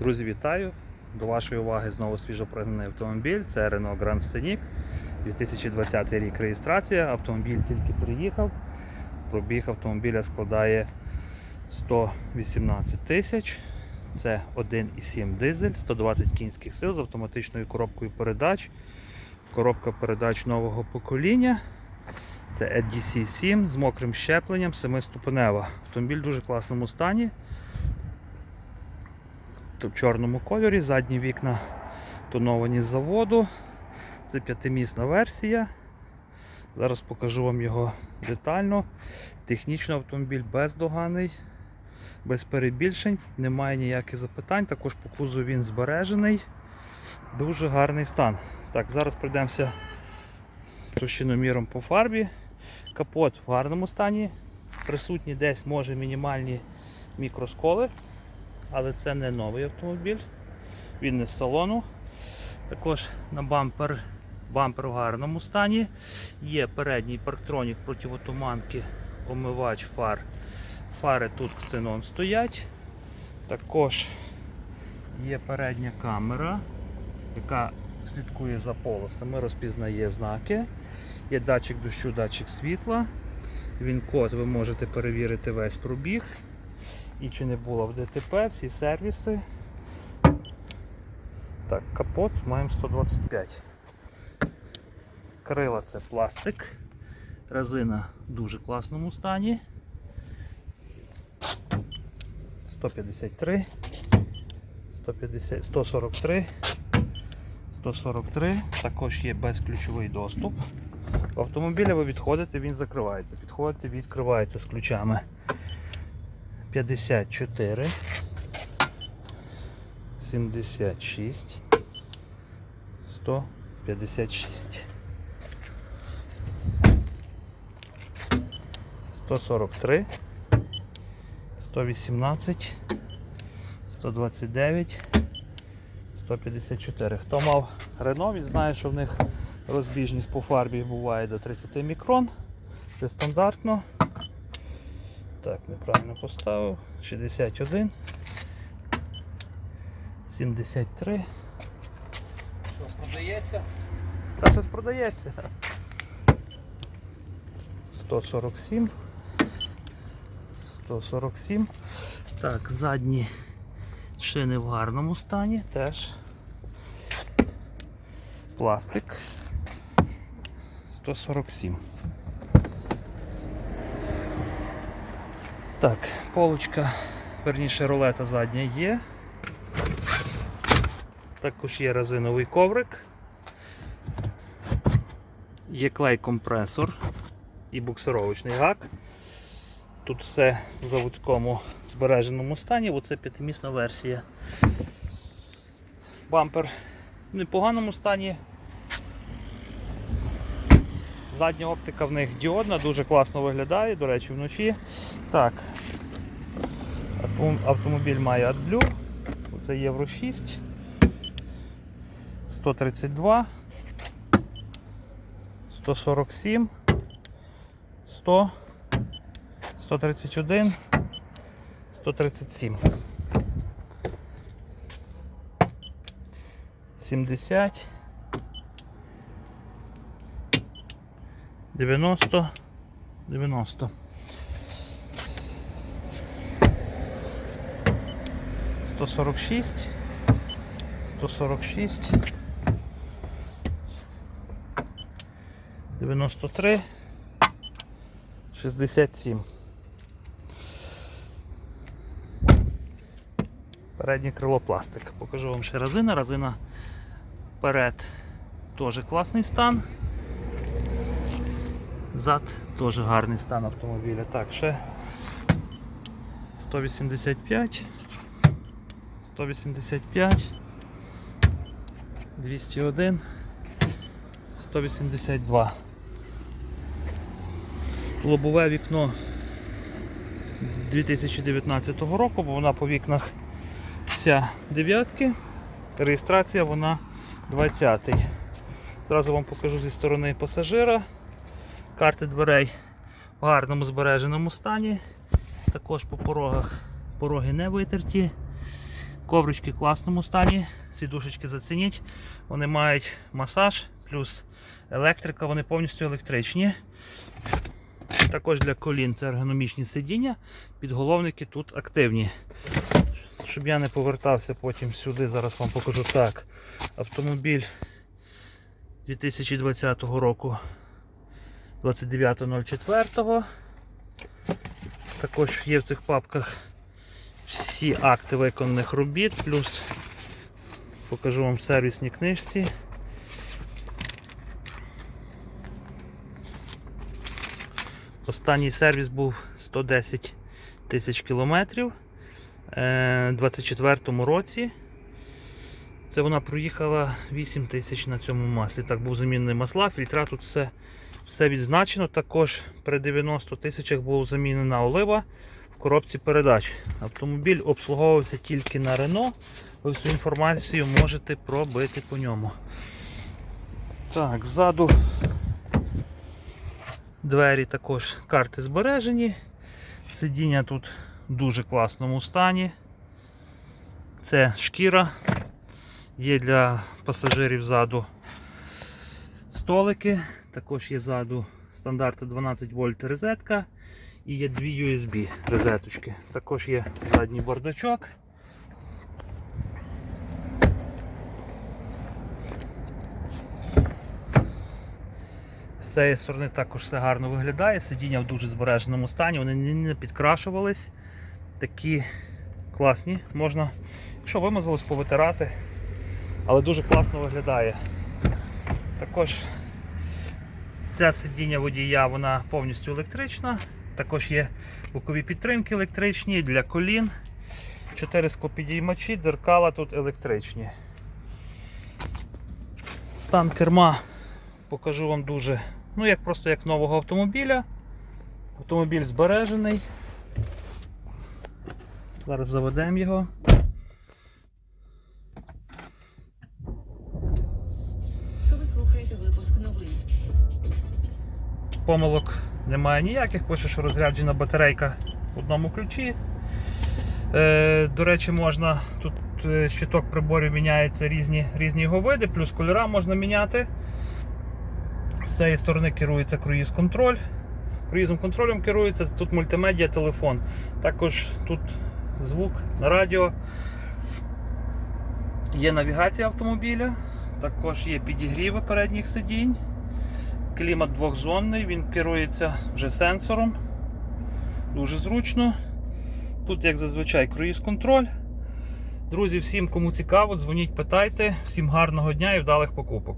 Друзі, вітаю! До вашої уваги знову свіжопрогнаний автомобіль. Це Renault Grand Scenic. 2020 рік реєстрація. Автомобіль тільки приїхав. Пробіг автомобіля складає 118 тисяч. Це 1,7 дизель, 120 кінських сил з автоматичною коробкою передач. Коробка передач нового покоління. Це EDC 7 з мокрим щепленням, 7-ступенева. Автомобіль в дуже класному стані в чорному кольорі, задні вікна тоновані з заводу. Це п'ятимісна версія. Зараз покажу вам його детально. Технічно автомобіль бездоганий, без перебільшень, немає ніяких запитань. Також по кузову він збережений. Дуже гарний стан. Так, зараз пройдемося товщиноміром по фарбі. Капот в гарному стані. Присутні десь може мінімальні мікросколи але це не новий автомобіль, він не з салону. Також на бампер, бампер в гарному стані. Є передній парктронік противотуманки, омивач фар. Фари тут ксенон стоять. Також є передня камера, яка слідкує за полосами, розпізнає знаки. Є датчик дощу, датчик світла. Він код ви можете перевірити весь пробіг і чи не було в ДТП, всі сервіси. Так, капот маємо 125. Крила це пластик. Резина в дуже класному стані. 153, 150, 143, 143. Також є безключовий доступ. В автомобіля ви відходите, він закривається. Підходите, відкривається з ключами. 54, 76, 156, 143, 118, 129, 154. Хто мав Рено, він знає, що в них розбіжність по фарбі буває до 30 мікрон. Це стандартно. Так, неправильно поставив. 61. 73. Що, продається? Та щось продається. 147. 147. Так, задні шини в гарному стані теж. Пластик. 147. Так, полочка, верніше рулета задня є. Також є резиновий коврик. Є клей-компресор і буксировочний гак. Тут все в заводському збереженому стані, оце п'ятимісна версія. Бампер в непоганому стані. Задня оптика в них діодна, дуже класно виглядає, до речі, вночі. Так, автомобіль має AdBlue, це Євро 6, 132, 147, 100, 131, 137. 70 90 90 146 146 93 67 Переднє крило пластик. Покажу вам ще резина. Резина вперед теж класний стан. Зад теж гарний стан автомобіля. Так, ще 185, 185, 201, 182. Лобове вікно 2019 року, бо вона по вікнах вся дев'ятки. Реєстрація вона 20. Зразу вам покажу зі сторони пасажира. Карти дверей в гарному збереженому стані. Також по порогах пороги не витерті. Коврички в класному стані, сідушечки зацініть. Вони мають масаж плюс електрика, вони повністю електричні. Також для колін це ергономічні сидіння. Підголовники тут активні. Щоб я не повертався потім сюди, зараз вам покажу так. Автомобіль 2020 року 29.04. Також є в цих папках всі акти виконаних робіт, плюс покажу вам в сервісній книжці. Останній сервіс був 110 тисяч кілометрів е, у 24-му році. Це вона проїхала 8 тисяч на цьому маслі. Так, був замінений масла, фільтра тут все, все відзначено. Також при 90 тисячах була замінена олива в коробці передач. Автомобіль обслуговувався тільки на Рено. Ви всю інформацію можете пробити по ньому. Так, ззаду двері також карти збережені. Сидіння тут в дуже класному стані. Це шкіра. Є для пасажирів ззаду столики. Також є ззаду стандарти 12 вольт розетка і є дві USB розеточки. Також є задній бардачок. З цієї сторони також все гарно виглядає. Сидіння в дуже збереженому стані, вони не- підкрашувались. Такі класні. Можна, якщо вимазалось, повитирати, але дуже класно виглядає. Також ця сидіння водія вона повністю електрична. Також є бокові підтримки електричні для колін. Чотири склопідіймачі, дзеркала тут електричні. Стан керма покажу вам дуже, ну як просто як нового автомобіля. Автомобіль збережений. Зараз заведемо його. Ви слухаєте випуск новин. Помилок немає ніяких, пише, що розряджена батарейка в одному ключі. Е, до речі, можна тут е, щиток приборів міняється різні, різні його види, плюс кольора можна міняти. З цієї сторони керується круїз контроль. Круїзом контролем керується, тут мультимедіа, телефон. Також тут звук на радіо. Є навігація автомобіля, також є підігріви передніх сидінь. Клімат двохзонний, він керується вже сенсором. Дуже зручно. Тут, як зазвичай, круїз-контроль. Друзі, всім, кому цікаво, дзвоніть, питайте. Всім гарного дня і вдалих покупок.